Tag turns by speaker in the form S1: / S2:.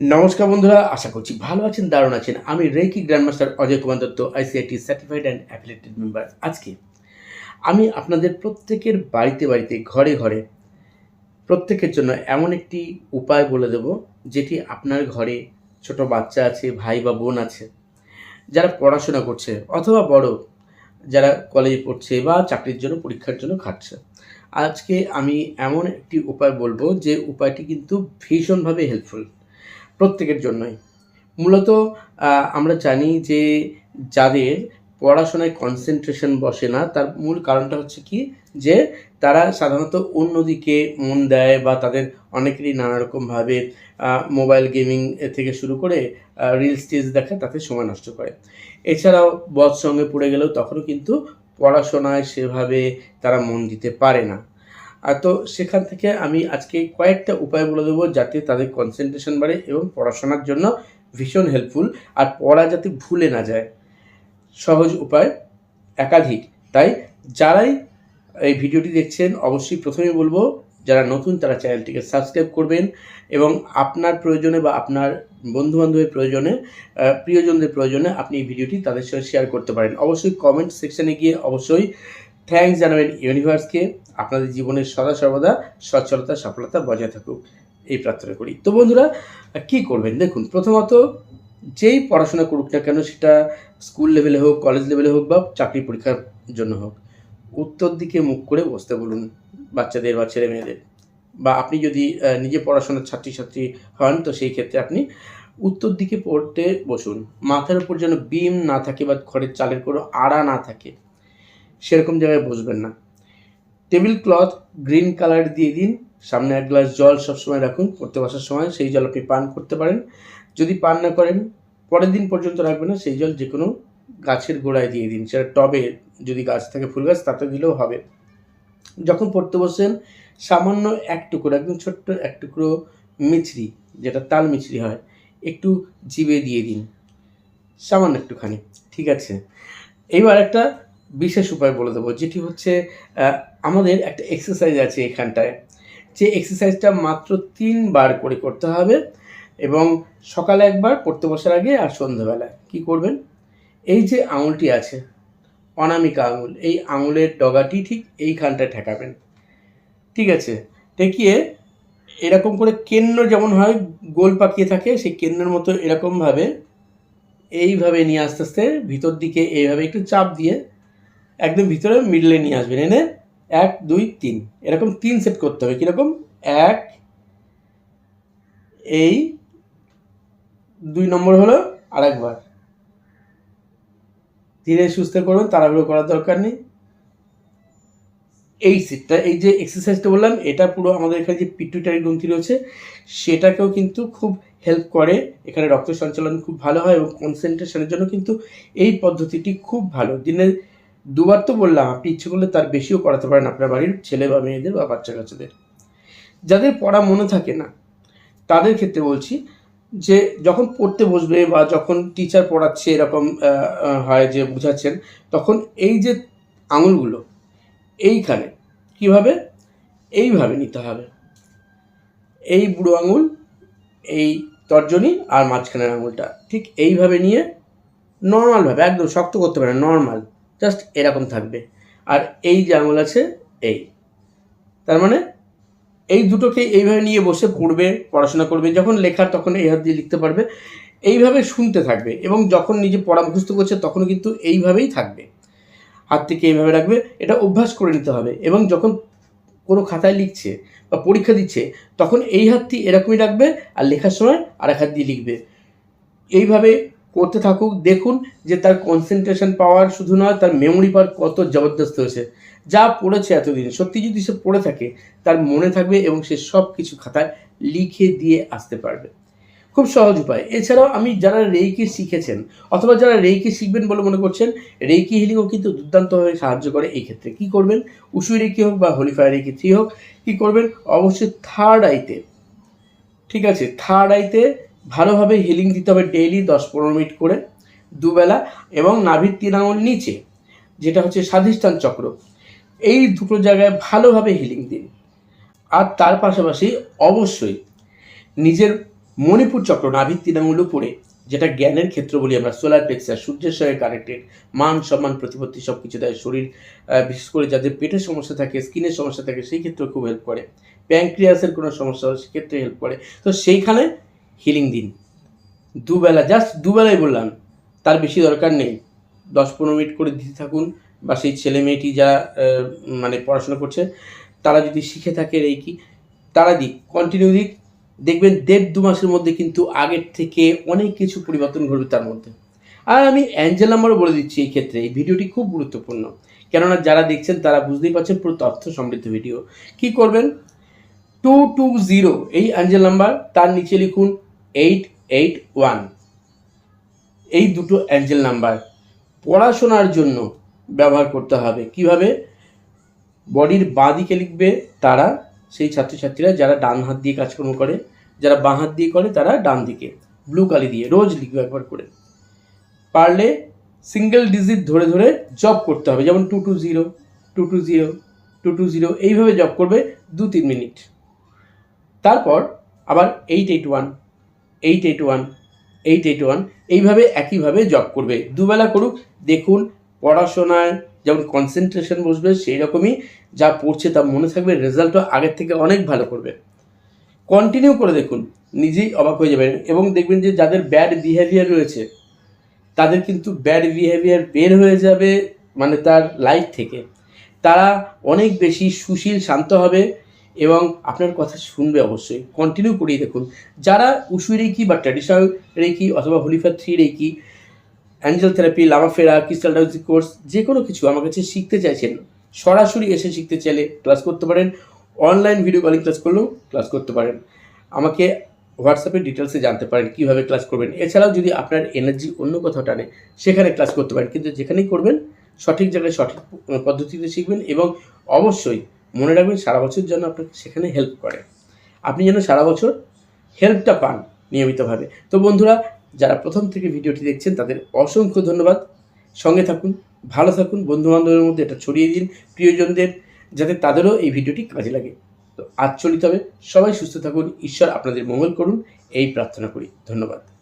S1: নমস্কার বন্ধুরা, আশা করছি ভালো আছেন, দারুণ আছেন। আমি reiki grandmaster Ajay Kumar Dutta, ICIT certified and affiliated member আজকে। আমি আপনাদের প্রত্যেকের বাড়িতে বাড়িতে, ঘরে ঘরে, প্রত্যেকের জন্য এমন একটি উপায় বলে দেব, যেটি আপনার ঘরে ছোট বাচ্চা আছে, ভাই বা বোন আছে, যারা পড়াশোনা করছে, অথবা বড়, যারা কলেজে পড়ছে বা চাকরির জন্য, পরীক্ষার জন্য খাটছে। আজকে আমি এমন একটি উপায় বলব, যে উপায়টি কিন্তু ভীষণভাবে হেল্পফুল প্রত্যেকের জন্যই। মূলত আমরা জানি যে যাদের পড়াশোনায় কনসেন্ট্রেশন বসে না, তার মূল কারণটা হচ্ছে কি? যে তারা সাধারণত অন্যদিকে মন দেয় বা তাদের অনেকেরই নানা রকমভাবে মোবাইল গেমিং থেকে শুরু করে রিলস টিলস দেখে তাতে সময় নষ্ট করে। এছাড়াও বদ সঙ্গে পড়ে গেলেও তখনও কিন্তু পড়াশোনায় সেভাবে তারা মন দিতে পারে না। আর তো সেখান থেকে আমি আজকে কয়েকটা উপায় বলে দেবো যাতে তাদের কনসেন্ট্রেশন বাড়ে এবং পড়াশোনার জন্য ভীষণ হেল্পফুল আর পড়া যাতে ভুলে না যায়। সহজ উপায়, একাধিক। তাই যারাই এই ভিডিওটি দেখছেন, অবশ্যই প্রথমেই বলব, যারা নতুন তারা চ্যানেলটিকে সাবস্ক্রাইব করবেন এবং আপনার প্রয়োজনে বা আপনার বন্ধুবান্ধবের প্রয়োজনে প্রিয়জনদের প্রয়োজনে আপনি এই ভিডিওটি তাদের সঙ্গে শেয়ার করতে পারেন। অবশ্যই কমেন্ট সেকশনে গিয়ে অবশ্যই থ্যাঙ্কস জানাবেন ইউনিভার্সকে আপনাদের জীবনের সদা সর্বদা সচ্ছলতা, সফলতা বজায় থাকুক। এই প্রার্থনা করি। তো বন্ধুরা, কি করবেন? দেখুন, প্রথমত যেই পড়াশোনা করুক না কেন, সেটা স্কুল লেভেলে হোক কলেজ লেভেলে হোক বা চাকরি পরীক্ষার জন্য হোক, উত্তর দিকে মুখ করে বসতে বলুন বাচ্চাদের বা ছেলে মেয়েদের। বা আপনি যদি নিজে পড়াশোনার ছাত্রছাত্রী হন, তো সেই ক্ষেত্রে আপনি উত্তর দিকে পড়তে বসুন। মাথার উপর যেন বিম না থাকে বা ঘরের চালের কোনো আড়া না থাকে। সেরকম জায়গায় বসবেন না। টেবিল ক্লথ গ্রিন কালার দিয়ে দিন। সামনে এক গ্লাস জল সবসময় রাখুন। পড়তে বসার সময় সেই জল আপনি পান করতে পারেন। যদি পান না করেন, পরের দিন পর্যন্ত রাখবেন না। সেই জল যে কোনো গাছের গোড়ায় দিয়ে দিন। সেটা টবে যদি গাছ থাকে, ফুল গাছ, তাতে দিলেও হবে। যখন পড়তে বসেন, সামান্য এক টুকরো, একদম ছোট্ট এক টুকরো মিছরি, যেটা তাল মিছরি হয়, একটু জিবে দিয়ে দিন। সামান্য একটুখানি। ঠিক আছে? এইবার একটা বিশেষ উপায় বলে দেবো, যেটি হচ্ছে আমাদের একটা এক্সারসাইজ আছে এখানটায়। যে এক্সারসাইজটা মাত্র তিনবার করে করতে হবে এবং সকালে একবার পড়তে বসার আগে আর সন্ধ্যাবেলায়। কি করবেন? এই যে আঙুলটি আছে, অনামিকা আঙুল, এই আঙুলের ডগাটি ঠিক এইখানটায় ঠেকাবেন। ঠিক আছে? ঠেকিয়ে এরকম করে কেন্দ্র যেমন হয়, গোল পাকিয়ে থাকে, সেই কেন্দ্রের মতো এরকমভাবে, এইভাবে নিয়ে আস্তে আস্তে ভিতর দিকে এইভাবে একটু চাপ দিয়ে একদম ভিতরে মিডলে নিয়ে আসবেন। এনে এক, দুই, তিন। এরকম তিন সেট করতে হবে। কীরকম? এক, এই, দুই নম্বর হলো আরেকবার। ধীরে সুস্থে করবেন তাড়াহুড়ো করার দরকার নেই। এই সেটটা এই যে এক্সারসাইজটা বললাম, এটা পুরো আমাদের এখানে যে পিটুইটারি গ্রন্থি রয়েছে, সেটাকেও কিন্তু খুব হেল্প করে। এখানে রক্ত সঞ্চালন খুব ভালো হয় এবং কনসেন্ট্রেশনের জন্য কিন্তু এই পদ্ধতিটি খুব ভালো। দিনে দুবার তো বললাম, আপনি ইচ্ছে করলে তার বেশিও করাতে পারেন আপনার বাড়ির ছেলে বা মেয়েদের বা বাচ্চা কাচ্চাদের। যাদের পড়া মনে থাকে না, তাদের ক্ষেত্রে বলছি যে, যখন পড়তে বসবে বা যখন টিচার পড়াচ্ছে এরকম হয় যে বুঝাচ্ছেন, তখন এই যে আঙুলগুলো, এইখানে কীভাবে? এইভাবে নিতে হবে। এই বুড়ো আঙুল, এই তর্জনী আর মাঝখানের আঙুলটা, ঠিক এইভাবে নিয়ে নর্মালভাবে একদম শক্ত করতে পারে নর্মাল জাস্ট এরকম থাকবে। আর এই যে আঙুল আছে, এই। তার মানে এই দুটোকে এইভাবে নিয়ে বসে পড়বে, পড়াশোনা করবে, যখন লেখার তখন এই হাত দিয়ে লিখতে পারবে, এইভাবে শুনতে থাকবে এবং যখন নিজে পড়া মুখস্থ করছে তখনও কিন্তু এইভাবেই থাকবে। হাত থেকে এইভাবে রাখবে, এটা অভ্যাস করে নিতে হবে এবং যখন কোনো খাতায় লিখছে বা পরীক্ষা দিচ্ছে, তখন এই হাতটি এরকমই রাখবে আর লেখার সময় আর এক হাত দিয়ে লিখবে। এইভাবে করতে থাকুক, দেখুন যে তার কনসেন্ট্রেশন পাওয়ার শুধু নয়, তার মেমোরি পাওয়ার কত জবরদস্ত হয়েছে। যা পড়েছে এতদিন, সত্যি যদি সে পড়ে থাকে, তার মনে থাকবে এবং সে সব কিছু খাতায় লিখে দিয়ে আসতে পারবে। খুব সহজ উপায়। এছাড়াও আমি যারা রেইকি শিখেছেন, অথবা যারা রেইকি শিখবেন বলে মনে করছেন, রেইকি হিলিংও কিন্তু দুর্দান্তভাবে সাহায্য করে এই ক্ষেত্রে। কি করবেন? উসুই রেকি হোক বা হোলিফায়ার রেকি থ্রি হোক, কী করবেন? অবশ্যই থার্ড আইতে ঠিক আছে? থার্ড আইতে ভালোভাবে হিলিং দিতে হবে ডেইলি দশ পনেরো মিনিট করে, দুবেলা এবং নাভির তিন আঙুল নিচে, যেটা হচ্ছে স্বাধিষ্ঠান চক্র। এই দুটো জায়গায় ভালোভাবে হিলিং দিন। আর তার পাশাপাশি অবশ্যই নিজের মণিপুর চক্র, নাভির তৃণমূল উপরে, যেটা জ্ঞানের ক্ষেত্র বলি আমরা সোলার প্লেক্সাস সূর্যের সঙ্গে কানেক্টেড মান সম্মান, প্রতিপত্তি সব কিছু দেয় শরীর বিশেষ করে যাদের পেটের সমস্যা থাকে স্কিনের সমস্যা থাকে, সেই ক্ষেত্রে খুব হেল্প করে। প্যাঙ্ক্রিয়াসের কোনো সমস্যা হলে সেক্ষেত্রে হেল্প করে। তো সেইখানে হিলিং দিন। দুবেলা জাস্ট দুবেলাই বললাম, তার বেশি দরকার নেই। দশ পনেরো মিনিট করে দিতে থাকুন বা সেই ছেলে মেয়েটি যারা মানে পড়াশোনা করছে, তারা যদি শিখে থাকে এই কি, তারা দিক কন্টিনিউ দিক। দেখবেন দেড় দু মাসের মধ্যে কিন্তু আগের থেকে অনেক কিছু পরিবর্তন ঘটবে তার মধ্যে। আর আমি অ্যাঞ্জেল নাম্বারও বলে দিচ্ছি এই ক্ষেত্রে, এই ভিডিওটি খুব গুরুত্বপূর্ণ। কেননা যারা দেখছেন তারা বুঝতেই পারছেন পুরো তথ্য সমৃদ্ধ ভিডিও কি করবেন? টু টু জিরো এই অ্যাঞ্জেল নাম্বার তার নিচে লিখুন এইট এইট ওয়ান এই দুটো অ্যাঞ্জেল নাম্বার পড়াশোনার জন্য ব্যবহার করতে হবে। কীভাবে? বডির বাঁ দিকে লিখবে তারা, সেই ছাত্রছাত্রীরা যারা ডান হাত দিয়ে কাজকর্ম করে, যারা বাঁ হাত দিয়ে করে তারা ডান দিকে। ব্লু কালি দিয়ে রোজ লিখবে একবার করে। পারলে সিঙ্গেল ডিজিট ধরে ধরে জব করতে হবে, যেমন two two zero two two zero two two zero এইভাবে জব করবে দু তিন মিনিট তারপর আবার eight eight one eight eight one eight eight one এইভাবে একইভাবে জব করবে। দুবেলা করুক, দেখুন, পড়াশোনায় যেমন কনসেন্ট্রেশন বসবে সেই রকমই যা পড়ছে তা মনে থাকবে রেজাল্টও আগের থেকে অনেক ভালো করবে। কন্টিনিউ করে দেখুন, নিজেই অবাক হয়ে যাবেন এবং দেখবেন যে যাদের ব্যাড বিহেভিয়ার রয়েছে, তাদের কিন্তু ব্যাড বিহেভিয়ার বের হয়ে যাবে মানে তার লাইফ থেকে। তারা অনেক বেশি সুশীল, শান্ত হবে এবং আপনার কথা শুনবে অবশ্যই। কন্টিনিউ করিয়ে দেখুন। যারা উসু রেকি বা ট্র্যাডিশনাল রেকি অথবা holy fire three reiki angel therapy lamafera crystal dowsing course যে কোনো কিছু আমার কাছে শিখতে চাইছেন, সরাসরি এসে শিখতে চাইলে ক্লাস করতে পারেন। অনলাইন ভিডিও কলিং ক্লাস করলেও ক্লাস করতে পারেন। আমাকে হোয়াটসঅ্যাপে ডিটেলসে জানতে পারেন, কীভাবে ক্লাস করবেন। এছাড়াও যদি আপনার এনার্জি অন্য কোথাও টানে, সেখানে ক্লাস করতে পারেন। কিন্তু যেখানেই করবেন, সঠিক জায়গায় সঠিক পদ্ধতিতে শিখবেন এবং অবশ্যই মনে রাখবেন সারা বছর যেন আপনাকে সেখানে হেল্প করে। আপনি যেন সারা বছর হেল্পটা পান নিয়মিতভাবে। তো বন্ধুরা, যারা প্রথম থেকে ভিডিওটি দেখছেন, তাদের অসংখ্য ধন্যবাদ। সঙ্গে থাকুন, ভালো থাকুন বন্ধু বান্ধবের মধ্যে এটা ছড়িয়ে দিন, প্রিয়জনদের, যাতে তাদেরও এই ভিডিওটি কাজে লাগে। তো আজ চলিত হবে। সবাই সুস্থ থাকুন, ঈশ্বর আপনাদের মঙ্গল করুন, এই প্রার্থনা করি। ধন্যবাদ।